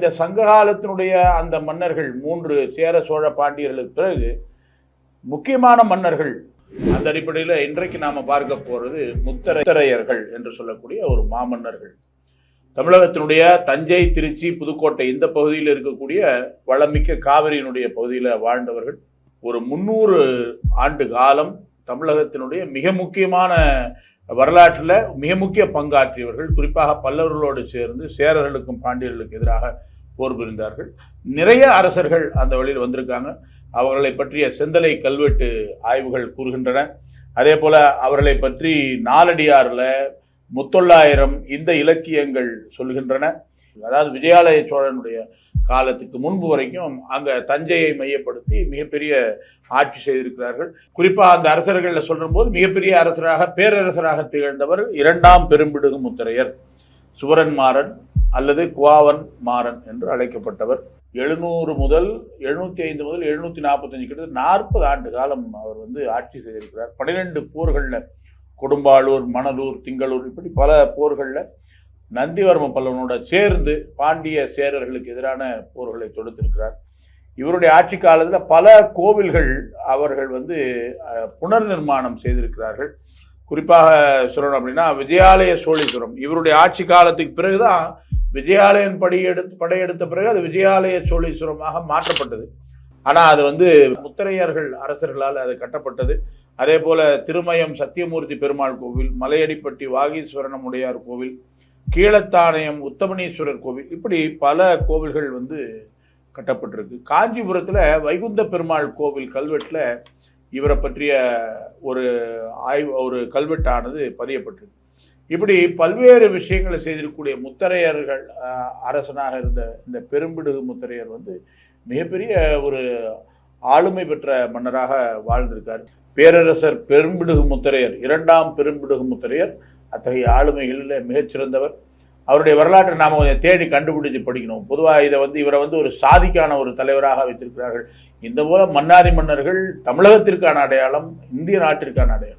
இந்த சங்க காலத்தினுடைய அந்த மன்னர்கள் மூன்று சேர சோழ பாண்டியர்களுக்கு பிறகு முக்கியமான மன்னர்கள். அந்த அடிப்படையில் இன்றைக்கு நாம பார்க்க போறது முத்தரையர்கள் என்று சொல்லக்கூடிய ஒரு மாமன்னர்கள். தமிழகத்தினுடைய தஞ்சை திருச்சி புதுக்கோட்டை இந்த பகுதியில் இருக்கக்கூடிய வளமிக்க காவிரியினுடைய பகுதியில் வாழ்ந்தவர்கள். ஒரு முன்னூறு ஆண்டு காலம் தமிழகத்தினுடைய மிக முக்கியமான வரலாற்றில் மிக முக்கிய பங்காற்றியவர்கள் குறிப்பாக பல்லவர்களோடு சேர்ந்து சேரர்களுக்கும் பாண்டியர்களுக்கு எதிராக போர் புரிந்தார்கள். நிறைய அரசர்கள் அந்த வழியில் வந்திருக்காங்க. அவர்களை பற்றிய செந்தலை கல்வெட்டு ஆய்வுகள் கூறுகின்றன. அதே போல அவர்களை பற்றி நாலடியாரில் முத்தொள்ளாயிரம் இந்த இலக்கியங்கள் சொல்கின்றன. அதாவது விஜயாலய சோழனுடைய காலத்துக்கு முன்பு வரைக்கும் அங்கே தஞ்சையை மையப்படுத்தி மிகப்பெரிய ஆட்சி செய்திருக்கிறார்கள். குறிப்பாக அந்த அரசர்களில் சொல்லும்போது மிகப்பெரிய அரசராக பேரரசராக திகழ்ந்தவர் இரண்டாம் பெரும்பிடுகு முத்தரையர். சுவரன் மாறன் அல்லது குவாவன் மாறன் என்று அழைக்கப்பட்டவர். எழுநூறு முதல் எழுநூத்தி ஐந்து முதல் எழுநூத்தி நாற்பத்தஞ்சு கிட்டத்தட்ட நாற்பது ஆண்டு காலம் அவர் வந்து ஆட்சி செய்திருக்கிறார். பன்னிரெண்டு போர்களில் கொடும்பாளூர் மணலூர் திங்களூர் இப்படி பல போர்களில் நந்திவர்ம பல்லவனோட சேர்ந்து பாண்டிய சேரர்களுக்கு எதிரான போர்களை தொடுத்திருக்கிறார். இவருடைய ஆட்சி காலத்தில் பல கோவில்கள் அவர்கள் வந்து புனர் நிர்மாணம் செய்திருக்கிறார்கள். குறிப்பாக சொல்லணும் அப்படின்னா விஜயாலய சோழீஸ்வரம். இவருடைய ஆட்சி காலத்துக்கு பிறகுதான் விஜயாலயன் படையெடுத்து படையெடுத்த பிறகு அது விஜயாலய சோழீஸ்வரமாக மாற்றப்பட்டது. ஆனால் அது வந்து முத்தரையர்கள் அரசர்களால் அது கட்டப்பட்டது. அதே போல திருமயம் சத்தியமூர்த்தி பெருமாள் கோவில் மலையடிப்பட்டி வாகீஸ்வரனமுடையார் கோவில் கீழத்தானயம் உத்தமனீஸ்வரர் கோவில் இப்படி பல கோவில்கள் வந்து கட்டப்பட்டிருக்கு. காஞ்சிபுரத்தில் வைகுந்த பெருமாள் கோவில் கல்வெட்டில் இவரை பற்றிய ஒரு ஆய்வு ஒரு கல்வெட்டானது பதியப்பட்டிருக்கு. இப்படி பல்வேறு விஷயங்களை செய்திருக்கக்கூடிய முத்தரையர்கள் அரசனாக இருந்த இந்த பெரும்பிடுகு முத்தரையர் வந்து மிகப்பெரிய ஒரு ஆளுமை பெற்ற மன்னராக வாழ்ந்திருக்கார். பேரரசர் பெரும்பிடுகு முத்தரையர் இரண்டாம் பெரும்பிடுகு முத்தரையர் அத்தகைய ஆளுமைகளில் மிகச்சிறந்தவர். அவருடைய வரலாற்றை நாம் கொஞ்சம் தேடி கண்டுபிடிச்சு படிக்கணும். பொதுவாக இதை வந்து இவரை வந்து ஒரு சாதிக்கான ஒரு தலைவராக வைத்திருக்கிறார்கள். இந்த போல மன்னாரி மன்னர்கள் தமிழகத்திற்கான அடையாளம் இந்திய நாட்டிற்கான அடையாளம்.